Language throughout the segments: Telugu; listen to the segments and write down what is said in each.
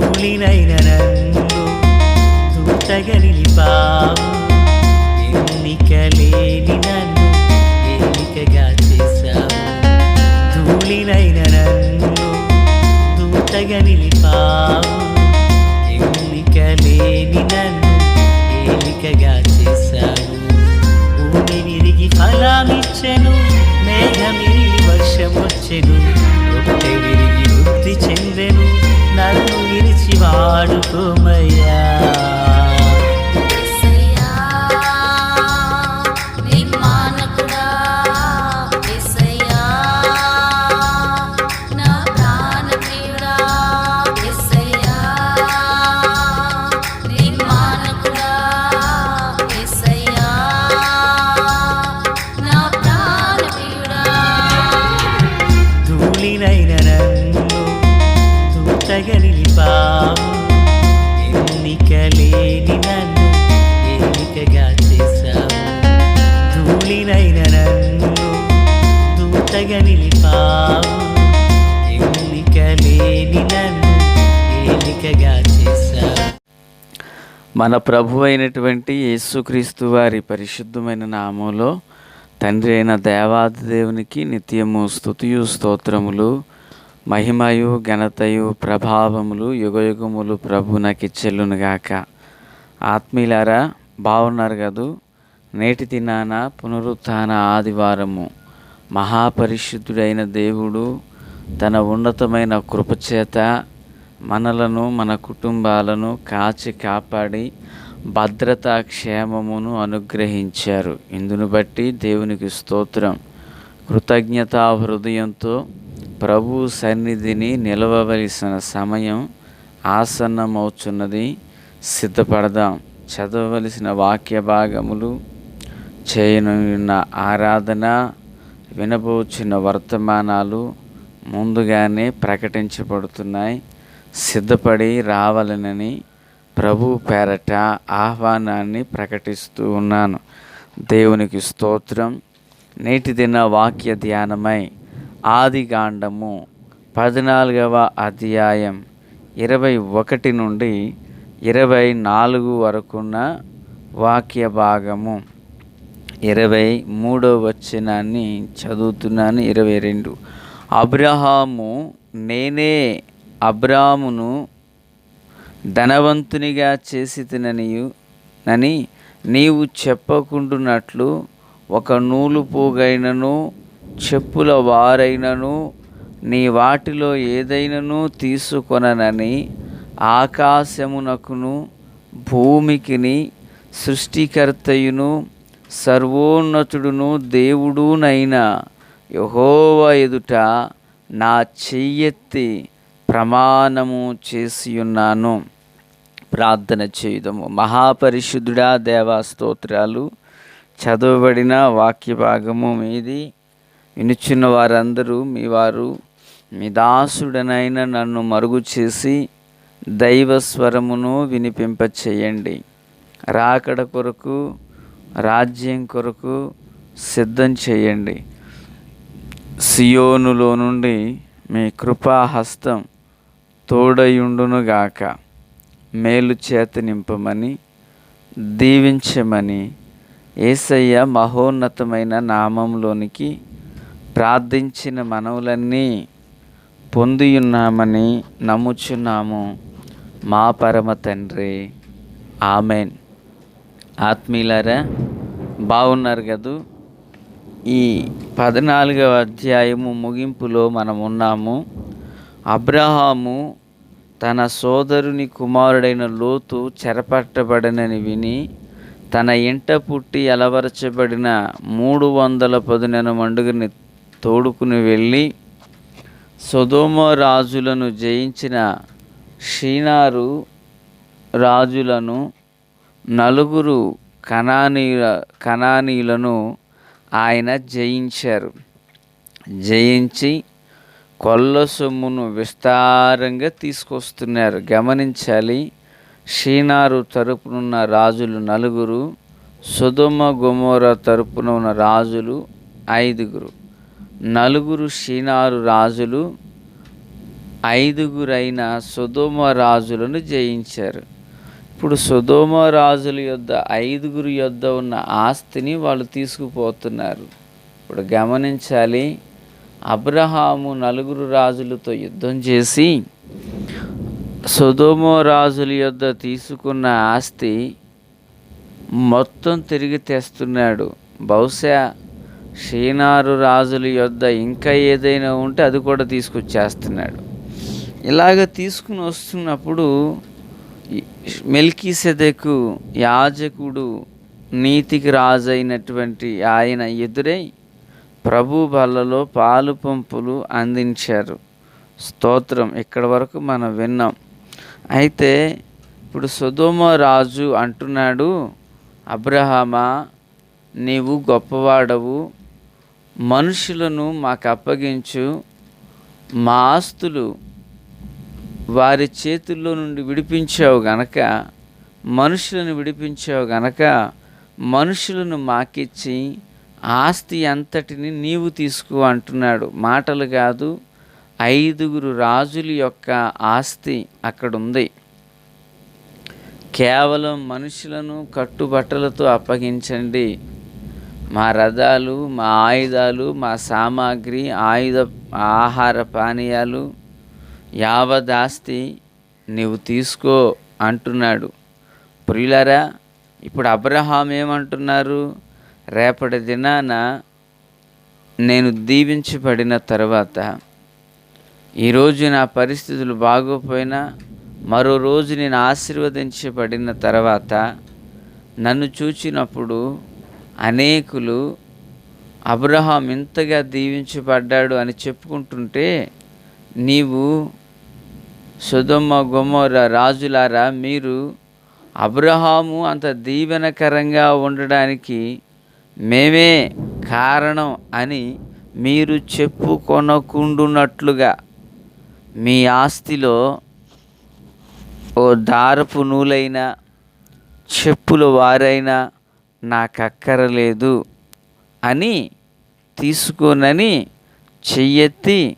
ధూళినైన నన్ను దూతగా నిలిపావు ఎన్నిక లేని నన్ను ఎన్నికగా చేశావు. ధూళినైన నన్ను దూతగా నిలిపావు ఎన్నిక లేని నన్ను ఏలికగా చేశావు. భూమి విరిగి ఫలామిచ్చను మన ప్రభు అయినటువంటి యేసుక్రీస్తు వారి పరిశుద్ధమైన నామంలో తండ్రి అయిన దేవాది దేవునికి నిత్యము స్తుతియు స్తోత్రములు మహిమయు ఘనతయు ప్రభావములు యుగయుగములు ప్రభునకి చెల్లునుగాక ఆత్మీయులారా బాగున్నారు కదూ? నేటి దినాన పునరుత్థాన ఆదివారము. మహాపరిశుద్ధుడైన దేవుడు తన ఉన్నతమైన కృపచేత మనలను మన కుటుంబాలను కాచి కాపాడి భద్రతా క్షేమమును అనుగ్రహించారు. ఇందును బట్టి దేవునికి స్తోత్రం. కృతజ్ఞతా హృదయంతో ప్రభు సన్నిధిని నిలవవలసిన సమయం ఆసన్నమవుచున్నది. సిద్ధపడదాం. చదవవలసిన వాక్య భాగములు చేయనున్న ఆరాధన వినబోచిన వర్తమానాలు ముందుగానే ప్రకటించబడుతున్నాయి. సిద్ధపడి రావాలనని ప్రభు పేరట ఆహ్వానాన్ని ప్రకటిస్తూ ఉన్నాను. దేవునికి స్తోత్రం. నేటి దిన వాక్య ధ్యానమై ఆదిగాండము పద్నాలుగవ అధ్యాయం ఇరవై ఒకటి నుండి ఇరవై నాలుగు వరకున్న వాక్య భాగము. ఇరవై మూడో వచ్చినాన్ని చదువుతున్నాను ఇరవై రెండు. అబ్రహాము నేనే అబ్రామును ధనవంతునిగా చేసి తిననియు నని నీవు చెప్పకుండునట్లు ఒక నూలు పోగైనను చెప్పుల వారైనను నీ వాటిలో ఏదైనను తీసుకొననని ఆకాశమునకును భూమికిని సృష్టికర్తయును సర్వోన్నతుడును దేవుడునైన యహోవ ఎదుట నా చెయ్యెత్తి ప్రమాణము చేసి ఉన్నాను ప్రార్థన చేయుదము. మహాపరిశుద్ధుడా దేవాస్తోత్రాలు చదవబడిన వాక్య భాగము మీది. వినుచున్న వారందరూ మీ వారు మీ దాసుడనైన నన్ను మరుగు చేసి దైవ స్వరమును వినిపింపచేయండి రాకడ కొరకు రాజ్యం కొరకు సిద్ధం చేయండి. సియోనులో నుండి మీ కృపాహస్తం తోడయుండునుగాక. మేలు చేత నింపమని దీవించమని ఏసయ్య మహోన్నతమైన నామంలోనికి ప్రార్థించిన మనవులన్నీ పొందియున్నామని నమ్ముచున్నాము. మా పరమ తండ్రి. ఆమెన్. ఆత్మీయులారా బాగున్నారు కదూ? ఈ పద్నాలుగవ అధ్యాయము ముగింపులో మనం ఉన్నాము అబ్రహాము తన సోదరుని కుమారుడైన లోతు చెరపట్టబడనని విని తన ఇంట పుట్టి అలవరచబడిన మూడు వందల పదునెన మండుగుని తోడుకుని వెళ్ళి సొదోమ రాజులను జయించిన షీనారు రాజులను నలుగురు కనానీయుల కణానీలను ఆయన జయించారు. జయించి కొల్ల సొమ్మును విస్తారంగా తీసుకొస్తున్నారు. గమనించాలి షీనారు తరపునున్న రాజులు నలుగురు సుధుమ గుమోర తరపున ఉన్న రాజులు ఐదుగురు. నలుగురు షీనారు రాజులు ఐదుగురైన సుధోమ రాజులను జయించారు. ఇప్పుడు సుధోమ రాజుల యొద్ద ఐదుగురు యొద్ద ఉన్న ఆస్తిని వాళ్ళు తీసుకుపోతున్నారు. ఇప్పుడు గమనించాలి అబ్రహాము నలుగురు రాజులతో యుద్ధం చేసి సుధోమో రాజుల యొద్ద తీసుకున్న ఆస్తి మొత్తం తిరిగి తెస్తున్నాడు. బహుశా షీనారు రాజుల యొద్ద ఇంకా ఏదైనా ఉంటే అది కూడా తీసుకొచ్చేస్తున్నాడు. ఇలాగ తీసుకుని వస్తున్నప్పుడు మెల్కీసెదకు యాజకుడు నీతికి రాజైనటువంటి ఆయన ఎదురై ప్రభు బల్లలో పాలు పంపులు అందించారు. స్తోత్రం. ఇక్కడ వరకు మనం విన్నాం. అయితే ఇప్పుడు సుధోమ రాజు అంటున్నాడు అబ్రహామా నీవు గొప్పవాడవు. మనుషులను మాకు అప్పగించు మా ఆస్తులు వారి చేతుల్లో నుండి విడిపించావు గనక మనుషులను విడిపించావు గనక మనుషులను మాకిచ్చి ఆస్తి అంతటిని నీవు తీసుకో అంటున్నాడు. మాటలు కాదు ఐదుగురు రాజుల యొక్క ఆస్తి అక్కడ ఉంది కేవలం మనుషులను కట్టుబట్టలతో అప్పగించండి. మా రథాలు మా ఆయుధాలు మా సామాగ్రి ఆయుధ ఆహార పానీయాలు యావదాస్తి నీవు తీసుకో అంటున్నాడు. ప్రియులరా ఇప్పుడు అబ్రహాం ఏమంటున్నారు? రేపటి దినాన నేను దీవించబడిన తర్వాత ఈరోజు నా పరిస్థితులు బాగోపోయినా మరో రోజు నేను ఆశీర్వదించబడిన తర్వాత నన్ను చూచినప్పుడు అనేకులు అబ్రహాం ఇంతగా దీవించబడ్డాడు అని చెప్పుకుంటుంటే నీవు సుధమ్మ గుమ్మర రాజులారా మీరు అబ్రహాము అంత దీవెనకరంగా ఉండడానికి మేమే కారణం అని మీరు చెప్పుకొనకుండునట్లుగా మీ ఆస్తిలో ఓ దారపు నూలైనా చెప్పుల వారైనా నాకు అక్కరలేదు అని తీసుకోనని చెయ్యెత్తి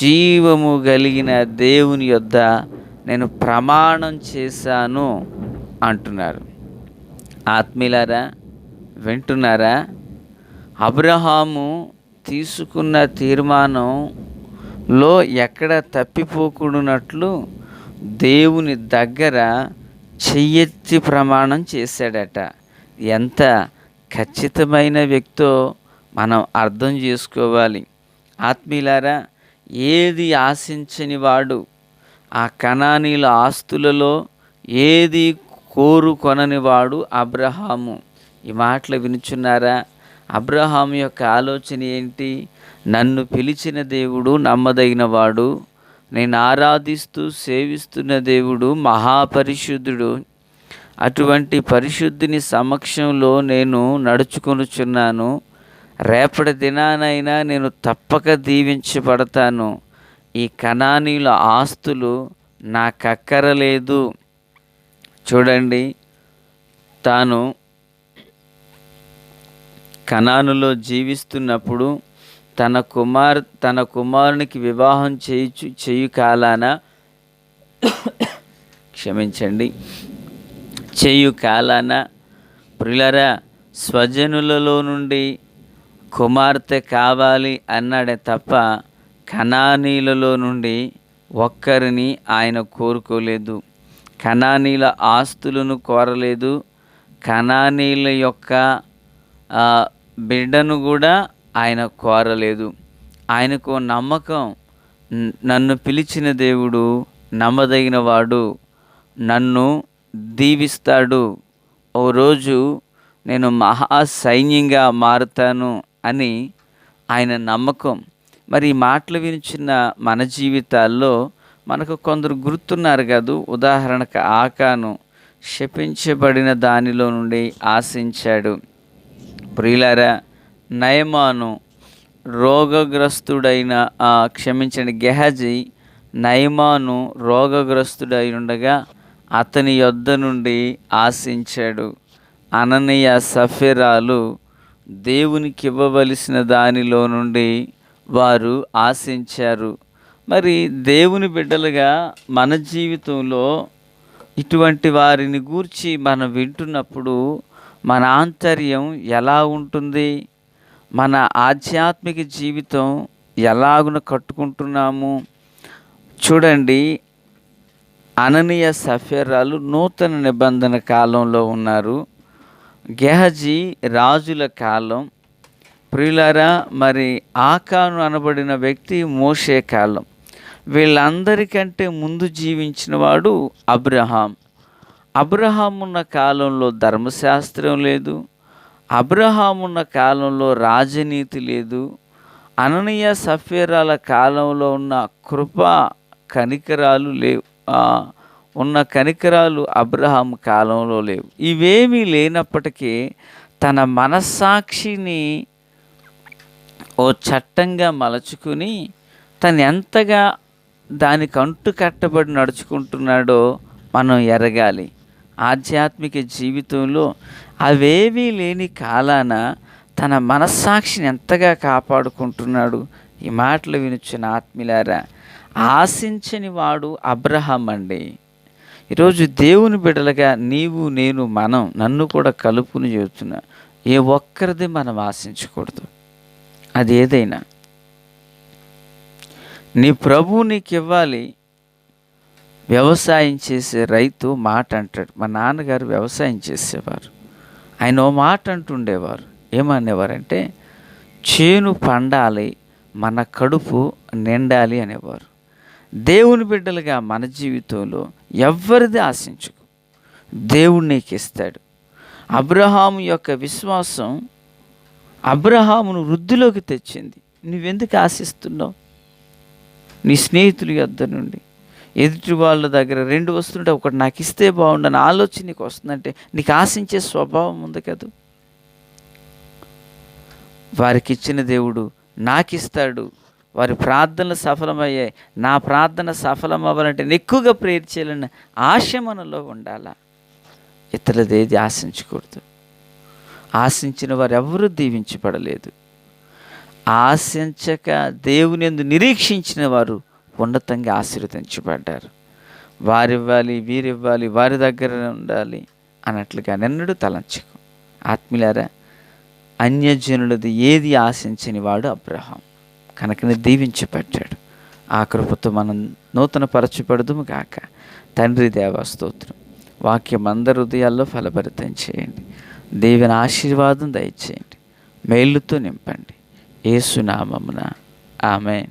జీవము కలిగిన దేవుని యొద్ద నేను ప్రమాణం చేశాను అంటున్నారు. ఆత్మీలారా వింటున్నారా? అబ్రహాము తీసుకున్న తీర్మానంలో ఎక్కడ తప్పిపోకుండానట్లు దేవుని దగ్గర చెయ్యెత్తి ప్రమాణం చేశాడట. ఎంత ఖచ్చితమైన వ్యక్తో మనం అర్థం చేసుకోవాలి. ఆత్మీయులారా ఏది ఆశించని వాడు ఆ కణానీల ఆస్తులలో ఏది కోరుకొనని వాడు అబ్రహాము. ఈ మాటలు వినుచున్నారా? అబ్రహాం యొక్క ఆలోచన ఏంటి? నన్ను పిలిచిన దేవుడు నమ్మదగినవాడు. నేను ఆరాధిస్తూ సేవిస్తున్న దేవుడు మహాపరిశుద్ధుడు. అటువంటి పరిశుద్ధిని సమక్షంలో నేను నడుచుకొనుచున్నాను. రేపటి దినానైనా నేను తప్పక దీవించబడతాను. ఈ కణానీల ఆస్తులు నాకక్కరలేదు. చూడండి తాను కణానులో జీవిస్తున్నప్పుడు తన కుమార్ తన కుమారునికి వివాహం చేయుచు చేయు కాలాన క్షమించండి. చేయు కాలాన ప్రిలరా స్వజనులలో నుండి కుమార్తె కావాలి అన్నాడే తప్ప కణానీలలో నుండి ఒక్కరిని ఆయన కోరుకోలేదు. కణానీల ఆస్తులను కోరలేదు. కణానీల యొక్క బిడ్డను కూడా ఆయన కోరలేదు. ఆయనకు నమ్మకం నన్ను పిలిచిన దేవుడు నమ్మదగిన వాడు. నన్ను దీవిస్తాడు. ఓ రోజు నేను మహా సైన్యంగా మారుతాను అని ఆయన నమ్మకం. మరి ఈ మాటలు వినిచిన మన జీవితాల్లో మనకు కొందరు గుర్తున్నారు కాదు. ఉదాహరణకు ఆకాను శపించబడిన దానిలో నుండి ఆశించాడు. ప్రియులారా నయమాను రోగగ్రస్తుడైన ఆ, క్షమించండి గెహజీ నయమాను రోగగ్రస్తుడై ఉండగా అతని యొద్ద నుండి ఆశించాడు. అననీయ సఫిరాలు దేవునికి ఇవ్వవలసిన దానిలో నుండి వారు ఆశించారు. మరి దేవుని బిడ్డలుగా మన జీవితంలో ఇటువంటి వారిని గూర్చి మనం వింటున్నప్పుడు మన ఆంతర్యం ఎలా ఉంటుంది? మన ఆధ్యాత్మిక జీవితం ఎలాగున కట్టుకుంటున్నాము? చూడండి అననీయ సఫేరాలు నూతన నిబంధన కాలంలో ఉన్నారు. గెహజీ రాజుల కాలం. ప్రియులారా మరి ఆకాను అనబడిన వ్యక్తి మోషే కాలం. వీళ్ళందరికంటే ముందు జీవించిన వాడు అబ్రహాం. అబ్రహాం ఉన్న కాలంలో ధర్మశాస్త్రం లేదు అబ్రహామున్న కాలంలో రాజనీతి లేదు అననీయ సఫేరాల కాలంలో ఉన్న కృప కనికరాలు లేవు. ఉన్న కనికరాలు అబ్రహాం కాలంలో లేవు. ఇవేమీ లేనప్పటికీ తన మనస్సాక్షిని ఓ చట్టంగా మలచుకుని తను ఎంతగా దానికి అంటు కట్టబడి నడుచుకుంటున్నాడో మనం ఎరగాలి. ఆధ్యాత్మిక జీవితంలో అవేవీ లేని కాలాన తన మనస్సాక్షిని ఎంతగా కాపాడుకుంటున్నాడు? ఈ మాటలు వినుచున్న ఆత్మీలారా ఆశించని వాడు అబ్రహం అండి. ఈరోజు దేవుని బిడలగా నీవు నేను మనం నన్ను కూడా కలుపుని చెబుతున్నా ఏ ఒక్కరిది మనం ఆశించకూడదు. అది ఏదైనా. నీ ప్రభువు నీకు ఇవ్వాలి వ్యవసాయం చేసే రైతు మాట అంటాడు మా నాన్నగారు వ్యవసాయం చేసేవారు. ఆయన ఓ మాట అంటుండేవారు ఏమనేవారంటే చేను పండాలి మన కడుపు నిండాలి అనేవారు. దేవుని బిడ్డలుగా మన జీవితంలో ఎవ్వరిది ఆశించుకు. దేవుడు నీకు ఇస్తాడు అబ్రహాము యొక్క విశ్వాసం అబ్రహామును వృద్ధిలోకి తెచ్చింది. నువ్వెందుకు ఆశిస్తున్నావు? నీ స్నేహితుల యొద్ద నుండి ఎదుటి వాళ్ళ దగ్గర రెండు వస్తుంటే ఒకటి నాకు ఇస్తే బాగుండని ఆలోచన నీకు వస్తుందంటే నీకు ఆశించే స్వభావం ఉంది కదా? వారికి ఇచ్చిన దేవుడు నాకిస్తాడు. వారి ప్రార్థనలు సఫలమయ్యాయి. నా ప్రార్థన సఫలం అవ్వాలంటే నేను ఎక్కువగా ప్రేర్ చేయాలని ఆశ మనలో ఉండాలా? ఇతరులది ఏది ఆశించకూడదు. ఆశించిన వారు ఎవరూ దీవించబడలేదు. ఆశించక దేవుని ఎందు నిరీక్షించిన వారు ఉన్నతంగా ఆశీర్వదించబడ్డారు. వారివ్వాలి వీరివ్వాలి వారి దగ్గర ఉండాలి అన్నట్లుగా నిన్నడు తలంచకు. ఆత్మీయులారా అన్యజనులది ఏది ఆశించని వాడు అబ్రహాం. కనుకనే దీవించబడ్డాడు. ఆ కృపతో మనం నూతన పరచబడదుము గాక. తండ్రి దేవస్తోత్రం వాక్యం అందరి హృదయాల్లో ఫలభరితం చేయండి. దేవుని ఆశీర్వాదం దయచేయండి. మేలుతో నింపండి. ఏసునామమున ఆమెన్.